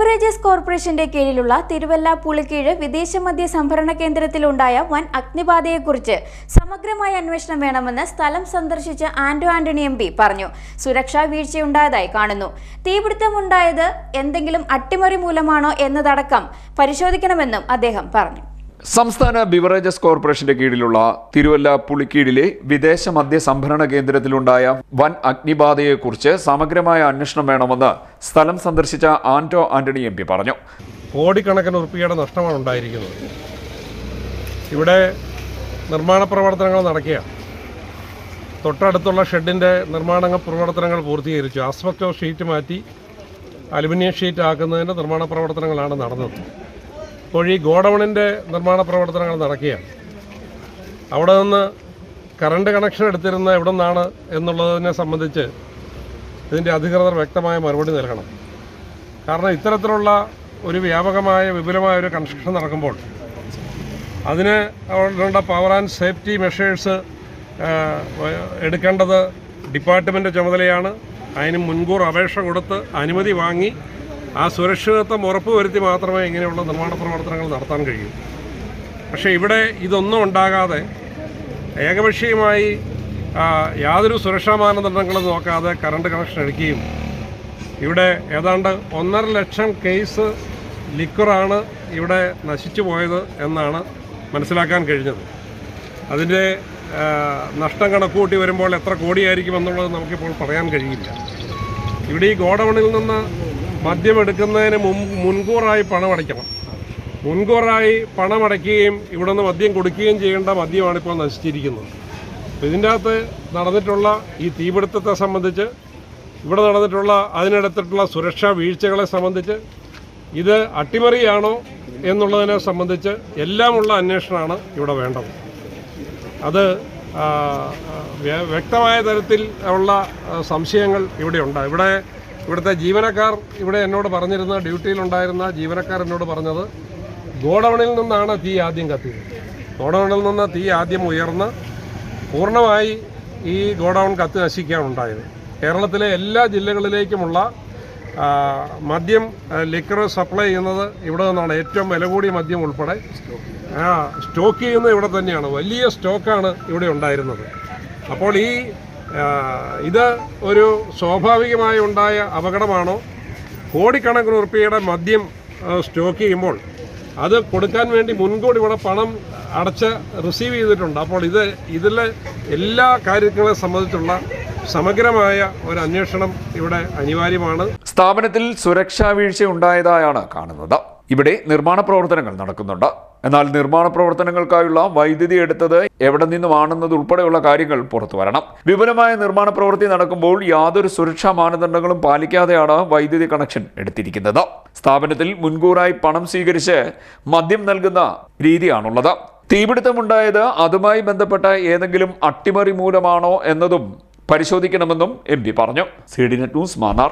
Beverages കോർപ്പറേഷന്റെ കീഴിലുള്ള തിരുവല്ല പുളിക്കീഴ് വിദേശ മദ്യ സംഭരണ കേന്ദ്രത്തിലുണ്ടായ വൻ അഗ്നിബാധയെക്കുറിച്ച് സമഗ്രമായ അന്വേഷണം വേണമെന്ന് സ്ഥലം സന്ദർശിച്ച ആന്റോ ആന്റണി എം പറഞ്ഞു. സുരക്ഷാ വീഴ്ചയുണ്ടായതായി കാണുന്നു. തീപിടുത്തമുണ്ടായത് എന്തെങ്കിലും അട്ടിമറി മൂലമാണോ എന്നതടക്കം പരിശോധിക്കണമെന്നും അദ്ദേഹം പറഞ്ഞു. സംസ്ഥാന ബിവറേജസ് കോർപ്പറേഷന്റെ കീഴിലുള്ള തിരുവല്ല പുളിക്കീടിലെ വിദേശ മദ്യ സംഭരണ കേന്ദ്രത്തിലുണ്ടായ വൻ അഗ്നിബാധയെക്കുറിച്ച് സമഗ്രമായ അന്വേഷണം വേണമെന്ന് സ്ഥലം സന്ദർശിച്ച ആന്റോ ആന്റണി എം പി പറഞ്ഞു. കോടിക്കണക്കിന് ഉറുപ്പികയുടെ നഷ്ടമാണ് ഉണ്ടായിരിക്കുന്നത്. ഇവിടെ നിർമ്മാണ പ്രവർത്തനങ്ങൾ നടക്കുക തൊട്ടടുത്തുള്ള ഷെഡിന്റെ നിർമ്മാണ പ്രവർത്തനങ്ങൾ പൂർത്തീകരിച്ചു. ആസ്പെക്ടോ ഷീറ്റ് മാറ്റി അലുമിനിയം ഷീറ്റ് ആക്കുന്നതിന്റെ നിർമ്മാണ പ്രവർത്തനങ്ങളാണ് നടന്നത്. ഇപ്പോൾ ഈ ഗോഡൗണിന്റെ നിർമ്മാണ പ്രവർത്തനങ്ങൾ നടക്കുകയാണ്. അവിടെ നിന്ന് കറണ്ട് കണക്ഷൻ എടുത്തിരുന്ന എവിടെ നിന്നാണ് എന്നുള്ളതിനെ സംബന്ധിച്ച് ഇതിന്റെ അധികൃതർ വ്യക്തമായ മറുപടി നൽകണം. കാരണം ഇത്തരത്തിലുള്ള ഒരു വ്യാപകമായ വിപുലമായ ഒരു കൺസ്ട്രക്ഷൻ നടക്കുമ്പോൾ അതിന് അവരുടെ പവർ ആൻഡ് സേഫ്റ്റി മെഷേഴ്സ് എടുക്കേണ്ടത് ഡിപ്പാർട്ട്മെന്റ് ചുമതലയാണ്. അതിന് മുൻകൂർ അപേക്ഷ കൊടുത്ത് അനുമതി വാങ്ങി ആ സുരക്ഷിതത്വം ഉറപ്പുവരുത്തി മാത്രമേ ഇങ്ങനെയുള്ള നിർമ്മാണ പ്രവർത്തനങ്ങൾ നടത്താൻ കഴിയൂ. പക്ഷേ ഇവിടെ ഇതൊന്നും ഉണ്ടാകാതെ ഏകപക്ഷീയമായി യാതൊരു സുരക്ഷാ മാനദണ്ഡങ്ങളും നോക്കാതെ കറണ്ട് കണക്ഷൻ എടുക്കുകയും ഇവിടെ ഏതാണ്ട് ഒന്നര ലക്ഷം കേസ് ലിക്വറാണ് ഇവിടെ നശിച്ചു പോയത് എന്നാണ് മനസ്സിലാക്കാൻ കഴിഞ്ഞത്. അതിന്റെ നഷ്ടം കണക്കുകൂട്ടി വരുമ്പോൾ എത്ര കോടിയായിരിക്കും എന്നുള്ളത് നമുക്കിപ്പോൾ പറയാൻ കഴിയില്ല. ഇവിടെ ഈ ഗോഡൗണിൽ നിന്ന് മദ്യം എടുക്കുന്നതിന് മുൻ മുൻകൂറായി പണമടയ്ക്കണം. മുൻകൂറായി പണമടയ്ക്കുകയും ഇവിടെ നിന്ന് മദ്യം കൊടുക്കുകയും ചെയ്യേണ്ട മദ്യമാണ് ഇപ്പോൾ നശിച്ചിരിക്കുന്നത്. ഇതിന്റെ അകത്ത് നടന്നിട്ടുള്ള ഈ തീപിടുത്തത്തെ സംബന്ധിച്ച് ഇവിടെ നടന്നിട്ടുള്ള അതിനടുത്തിട്ടുള്ള സുരക്ഷാ വീഴ്ചകളെ സംബന്ധിച്ച് ഇത് അട്ടിമറിയാണോ എന്നുള്ളതിനെ സംബന്ധിച്ച് എല്ലാമുള്ള അന്വേഷണമാണ് ഇവിടെ വേണ്ടത്. അത് വ്യക്തമായ തരത്തിൽ ഉള്ള സംശയങ്ങൾ സംശയങ്ങൾ ഇവിടെയുണ്ട് ഇവിടെ ഇവിടുത്തെ ജീവനക്കാർ ഇവിടെ എന്നോട് പറഞ്ഞിരുന്ന ഡ്യൂട്ടിയിലുണ്ടായിരുന്ന ജീവനക്കാർ എന്നോട് പറഞ്ഞത് ഗോഡൌണിൽ നിന്നാണ് തീ ആദ്യം കത്തിയത്. ഗോഡൌണിൽ നിന്ന് തീ ആദ്യം ഉയർന്ന് പൂർണമായി ഈ ഗോഡൌൺ കത്തി നശിക്കുകയാണ് ഉണ്ടായത്. കേരളത്തിലെ എല്ലാ ജില്ലകളിലേക്കുമുള്ള മദ്യം ലിക്കർ സപ്ലൈ ചെയ്യുന്നത് ഇവിടെ നിന്നാണ്. ഏറ്റവും വില കൂടിയ മദ്യം ഉൾപ്പെടെ സ്റ്റോക്ക് ചെയ്യുന്നത് ഇവിടെ തന്നെയാണ്. വലിയ സ്റ്റോക്കാണ് ഇവിടെ ഉണ്ടായിരുന്നത്. അപ്പോൾ ഈ ഇത് ഒരു സ്വാഭാവികമായി ഉണ്ടായ അപകടമാണോ? കോടിക്കണക്കിന് ഉറുപ്പിയുടെ മദ്യം സ്റ്റോക്ക് ചെയ്യുമ്പോൾ അത് കൊടുക്കാൻ വേണ്ടി മുൻകൂടി ഇവിടെ പണം അടച്ച് റിസീവ് ചെയ്തിട്ടുണ്ട്. അപ്പോൾ ഇത് ഇതിലെ എല്ലാ കാര്യങ്ങളെ സംബന്ധിച്ചുള്ള സമഗ്രമായ ഒരു അന്വേഷണം ഇവിടെ അനിവാര്യമാണ്. സ്ഥാപനത്തിൽ സുരക്ഷാ വീഴ്ച ഉണ്ടായതായാണ് കാണുന്നത്. ഇവിടെ നിർമ്മാണ പ്രവർത്തനങ്ങൾ നടക്കുന്നുണ്ട്. എന്നാൽ നിർമ്മാണ പ്രവർത്തനങ്ങൾക്കായുള്ള വൈദ്യുതി എടുത്തത് എവിടെ നിന്നുമാണെന്നത് ഉൾപ്പെടെയുള്ള കാര്യങ്ങൾ പുറത്തു വരണം. വിപുലമായ നിർമ്മാണ പ്രവൃത്തി നടക്കുമ്പോൾ യാതൊരു സുരക്ഷാ മാനദണ്ഡങ്ങളും പാലിക്കാതെയാണ് വൈദ്യുതി കണക്ഷൻ എടുത്തിരിക്കുന്നത്. സ്ഥാപനത്തിൽ മുൻകൂറായി പണം സ്വീകരിച്ച് മദ്യം നൽകുന്ന രീതിയാണുള്ളത്. തീപിടുത്തമുണ്ടായത് അതുമായി ബന്ധപ്പെട്ട ഏതെങ്കിലും അട്ടിമറി മൂലമാണോ എന്നതും പരിശോധിക്കണമെന്നും എം പറഞ്ഞു. C D net news Mannar.